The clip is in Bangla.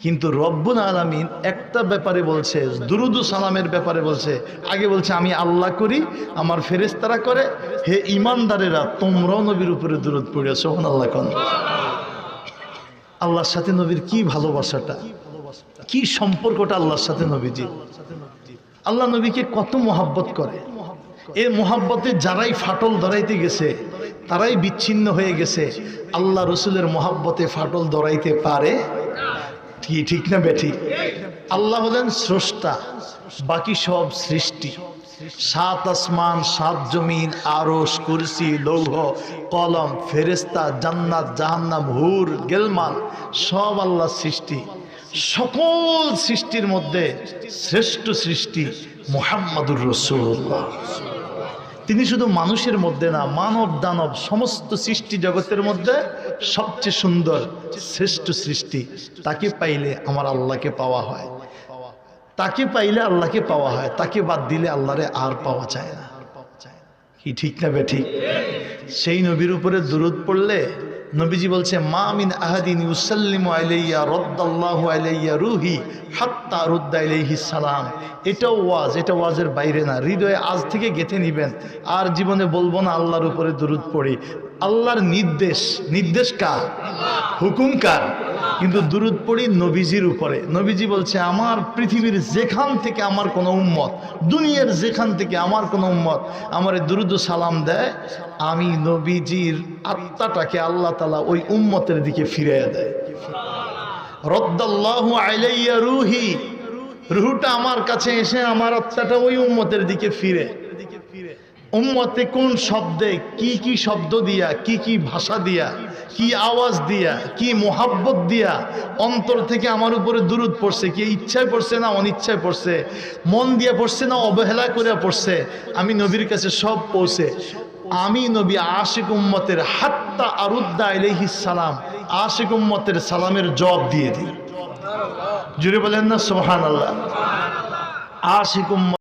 কিন্তু রব্বুল আলমিন একটা ব্যাপারে বলছে, দুরুদু সালামের ব্যাপারে বলছে। আগে বলছে, আমি আল্লাহ করি, আমার ফেরেস্তারা করে, হে ইমানদারেরা তোমরাও নবীর উপরে দুরুদ পড়িয়া সোহান আল্লাহ কন। আল্লাহর সাথে নবীর কি ভালোবাসাটা? কি সম্পর্কটা আল্লাহর সাথে নবীজি আল্লাহ নবীকে কত মোহাব্বত করে। এ মোহাব্বতে যারাই ফাটল ধরাইতে গেছে, তারাই বিচ্ছিন্ন হয়ে গেছে। আল্লাহ রসুলের মোহাব্বতে ফাটল ধরাইতে পারে ঠিক না বেঠি? আল্লাহ হলেন স্রষ্টা, বাকি সব সৃষ্টি। সাত আসমান, সাত জমিন আরস কুরসি, লৌহ, কলম ফেরেস্তা জান্নাত, জাহান্নাম, হুর, গেলমান, সব আল্লাহ সৃষ্টি। সকল সৃষ্টির মধ্যে শ্রেষ্ঠ সৃষ্টি মোহাম্মদুর রসুল্লাহ তিনি শুধু মানুষের মধ্যে না, মানব দানব সমস্ত সৃষ্টি জগতের মধ্যে সবচেয়ে সুন্দর, শ্রেষ্ঠ সৃষ্টি। তাকে পাইলে আমার আল্লাহকে পাওয়া হয়। তাকে পাইলে আল্লাহকে পাওয়া হয়। তাকে বাদ দিলে আল্লাহরে আর পাওয়া যায় না। কি ঠিক না বে ঠিক? সেই নবীর উপরে দূরত পড়লে নবীজি বলছে মামিন আহাদিন ইউসাল্লিম আলাইয়া রদ্দাল্লাহ আলাইয়া রুহি হাত্তা রুদ্দা আলাইহি সালাম। এটাও ওয়াজ, এটা ওয়াজের বাইরে না। হৃদয়ে আজ থেকে গেঁথে নিবেন। আর জীবনে বলব না, আল্লাহর উপরে দুরুদ পড়ি। আল্লাহর নির্দেশ নির্দেশ কার? হুকুম কার? কিন্তু দুরুদ পড়ি নবীজির উপরে। নবীজি বলছে, আমার পৃথিবীর যেখান থেকে আমার কোনো উম্মত, দুনিয়ার যেখান থেকে আমার কোনো উম্মত আমার দুরুদ সালাম দেয়, আমি নবীজির আত্মাটাকে আল্লাহ তালা ওই উম্মতের দিকে ফিরিয়ে দেয়। রদ্দাল্লাহু আলাইয়া রুহি, রুহুটা আমার কাছে এসে আমার আত্মাটা ওই উম্মতের দিকে ফিরে। উম্মতে কোন শব্দে কি কি শব্দ দিয়া, কি কি ভাষা দিয়া, কি আওয়াজ দিয়া, কি মোহাব্বত দিয়া অন্তর থেকে আমার উপরে দূরত পড়ছে, কি ইচ্ছায় পড়ছে না অনিচ্ছায় পড়ছে, মন দিয়ে পড়ছে না অবহেলা করে পড়ছে, আমি নবীর কাছে সব পৌঁছে। আমি নবী আশিক উম্মতের হাত্তা আরুদ্দা আলাইহিস সালাম, আশিক উম্মতের সালামের জবাব দিয়ে দিই। জুড়ে বলেন না সোহান আল্লাহ আশিক উম্মত